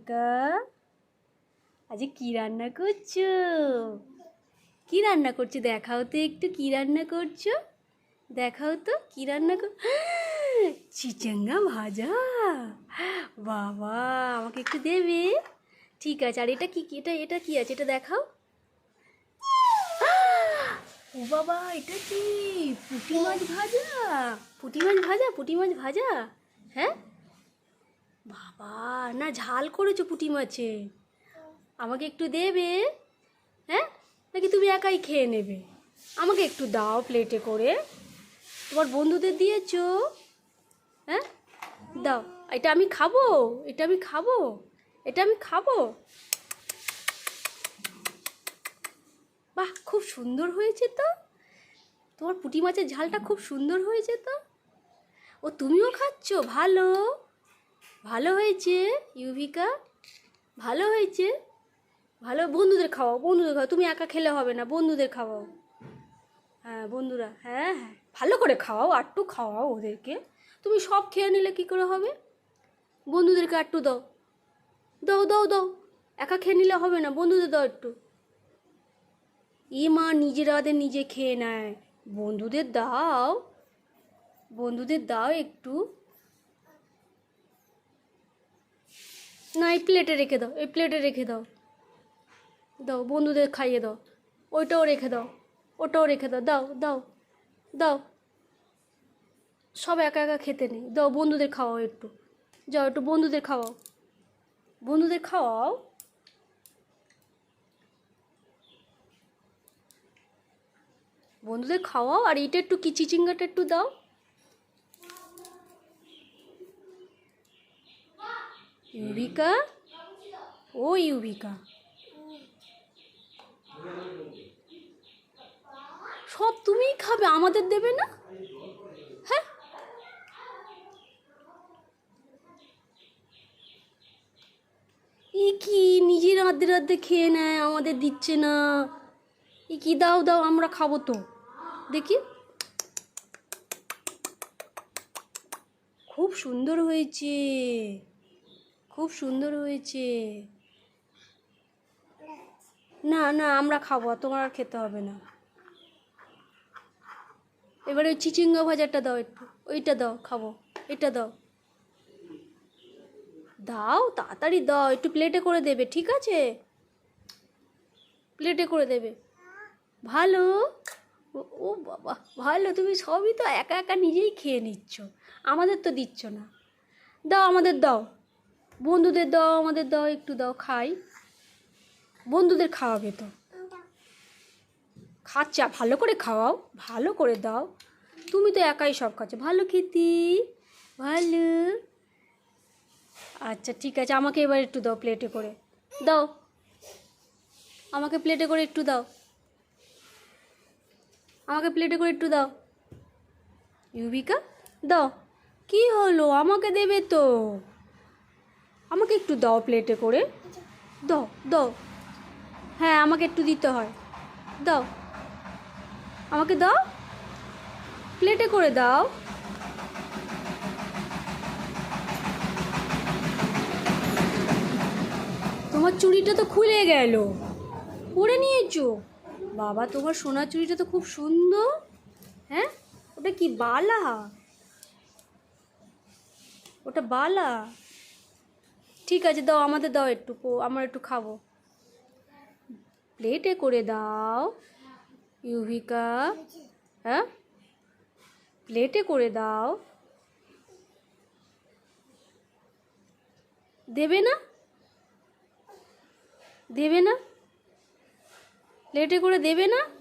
ইউভিকা আজ কি রান্না করছ? কি রান্না করছ? দেখাও তো একটু কি রান্না করছ? দেখাও তো কি রান্না কর? চিচাঙ্গা ভাজা। বাবা, আমাকে একটু দেবে? ঠিক আছে, আর এটা কি- এটা এটা কি আছে? এটা দেখাও। ও বাবা, এটা কি? পুঁটি মাছ ভাজা? পুঁটি মাছ ভাজা, পুঁটি মাছ ভাজা? হ্যাঁ? বাবা, না, ঝাল করেছ পুঁটি মাছে। আমাকে একটু দেবে? হ্যাঁ? নাকি তুমি একাই খেয়ে নেবে? আমাকে একটু দাও প্লেটে করে। তোমার বন্ধুদের দিয়েছ? হ্যাঁ? দাও। এটা আমি খাব? এটা আমি খাব? এটা আমি খাব? বাহ, খুব সুন্দর হয়েছে তো। তোমার পুঁটি মাছের ঝালটা খুব সুন্দর হয়েছে তো। ও তুমিও খাচ্ছ? ভালো। ভালো হয়েছে, ইউভিকা? ভালো হয়েছে? ভালো বন্ধুদের খাওয়াও বন্ধুদের খাওয়াও। তুমি একা খেলে হবে না, বন্ধুদের খাওয়াও। হ্যাঁ বন্ধুরা হ্যাঁ হ্যাঁ। ভালো করে খাওয়াও, আটটু খাওয়াও ওদেরকে। তুমি সব খেয়ে নিলে কী করে হবে? বন্ধুদেরকে আটটু দাও। দাও দাও দাও। একা খেয়ে নিলে হবে না, বন্ধুদের দাও একটু। এ মা নিজেরাদের নিজে খেয়ে নেয়। বন্ধুদের দাও। বন্ধুদের দাও একটু। না, এই প্লেটে রেখে দাও, এই প্লেটে রেখে দাও। দাও, বন্ধুদের খাইয়ে দাও। ওইটাও রেখে দাও, ওটাও রেখে দাও। দাও দাও দাও। সব একা একা খেতে নেই। দাও, বন্ধুদের খাওয়াও একটু। যাও, একটু বন্ধুদের খাওয়াও। বন্ধুদের খাওয়াও? বন্ধুদের খাওয়াও আর এটা একটু কি চিচিঙ্গাটা একটু দাও। ইউভিকা ও ইউভিকা সব তুমিই খাবে, আমাদের দেবে না? হ্যাঁ? ই কি নিজের আদ্যে আদ্যে খেয়ে নেয়, আমাদের দিচ্ছে না। ই কি দাও দাও, আমরা খাব তো। দেখি। খুব সুন্দর হয়েছে। খুব সুন্দর হয়েছে। না না, আমরা খাব তোমার আর খেতে হবে না। এবারে ওই চিচিঙ্গা ভাজাটা দাও একটু, ওইটা দাও, খাব, এটা দাও। দাও, তাড়াতাড়ি দাও, একটু প্লেটে করে দেবে, ঠিক আছে? প্লেটে করে দেবে। ভালো? ও বাবা, ভালো, তুমি সবই তো একা একা নিজেই খেয়ে নিচ্ছ। আমাদের তো দিচ্ছ না। দাও, আমাদের দাও। বন্ধুদের দাও, আমাদের দাও, একটু দাও, খাই। বন্ধুদের খাওয়াবে তো। খাচ্ছা ভালো করে খাওয়াও, ভালো করে দাও। তুমি তো একাই সব খাচ্ছ। ভালো খেতি, ভালো। আচ্ছা ঠিক আছে, আমাকে এবার একটু দাও প্লেটে করে। দাও। আমাকে প্লেটে করে একটু দাও। আমাকে প্লেটে করে একটু দাও। ইউবিকা, দাও। কি হলো? আমাকে দেবে তো। আমাকে একটু দাও প্লেটে করে। দাও দাও। হ্যাঁ আমাকে একটু দিতে হয়। দাও। আমাকে দাও। প্লেটে করে দাও। তোমার চুড়িটা তো খুলে গেল। পরে নিয়েছো? বাবা, তোমার সোনার চুড়িটা তো খুব সুন্দর। হ্যাঁ? ওটা কি বালা? ওটা বালা। ঠিক আছে, দাও, আমাদের দাও একটু আমরা একটু খাব। প্লেটে করে দাও, ইউভিকা হ্যাঁ? প্লেটে করে দাও। দেবে না? দেবে না? প্লেটে করে দেবে না?